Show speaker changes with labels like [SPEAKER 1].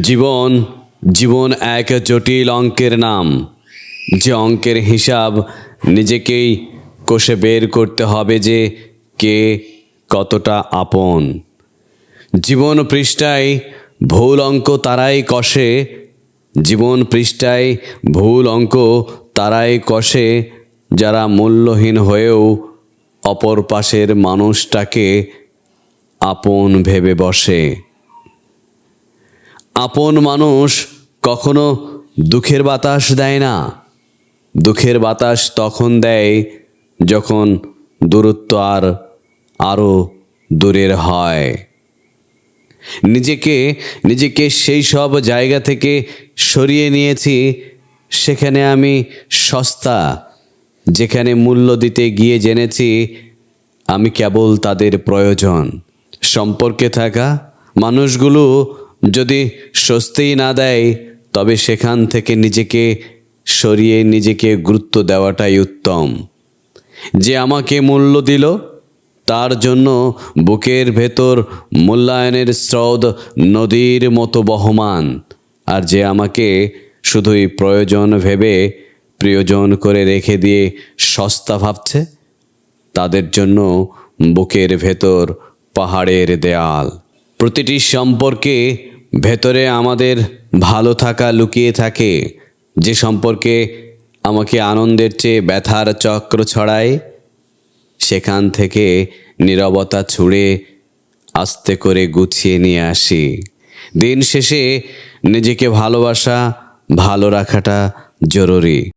[SPEAKER 1] জীবন জীবন এক জটিল অঙ্কের নাম। যে অঙ্কের হিসাব নিজেকেই কষে বের করতে হবে যে কে কতটা আপন। জীবন পৃষ্ঠায় ভুল অঙ্ক তারাই কষে, জীবন পৃষ্ঠায় ভুল অঙ্ক তারাই কষে, যারা মূল্যহীন হয়েও অপর পাশের মানুষটাকে আপন ভেবে বসে। আপন মানুষ কখনো দুঃখের বাতাস দেয় না। দুঃখের বাতাস তখন দেয় যখন দূরত্ব আর আরও দূরের হয়। নিজেকে নিজেকে সেই সব জায়গা থেকে সরিয়ে নিয়েছি, সেখানে আমি সস্তা, যেখানে মূল্য দিতে গিয়ে জেনেছি আমি কেবল তাদের প্রয়োজন। সম্পর্কে থাকা মানুষগুলো যদি স্বস্তিই না দেয়, তবে সেখান থেকে নিজেকে সরিয়ে নিজেকে গুরুত্ব দেওয়াটাই উত্তম। যে আমাকে মূল্য দিল, তার জন্য বুকের ভেতর মূল্যায়নের স্রোত নদীর মতো বহমান। আর যে আমাকে শুধুই প্রয়োজন ভেবে প্রিয়জন করে রেখে দিয়ে সস্তা ভাবছে, তাদের জন্য বুকের ভেতর পাহাড়ের দেয়াল। প্রতিটি সম্পর্কে ভেতরে আমাদের ভালো থাকা লুকিয়ে থাকে, যে সম্পর্কে আমাকে আনন্দের চেয়ে ব্যথার চক্র ছড়ায়, সেখান থেকে নিরবতা ছুঁড়ে আস্তে করে গুছিয়ে নিয়ে আসি। দিন শেষে নিজেকে ভালোবাসা, ভালো রাখাটা জরুরি।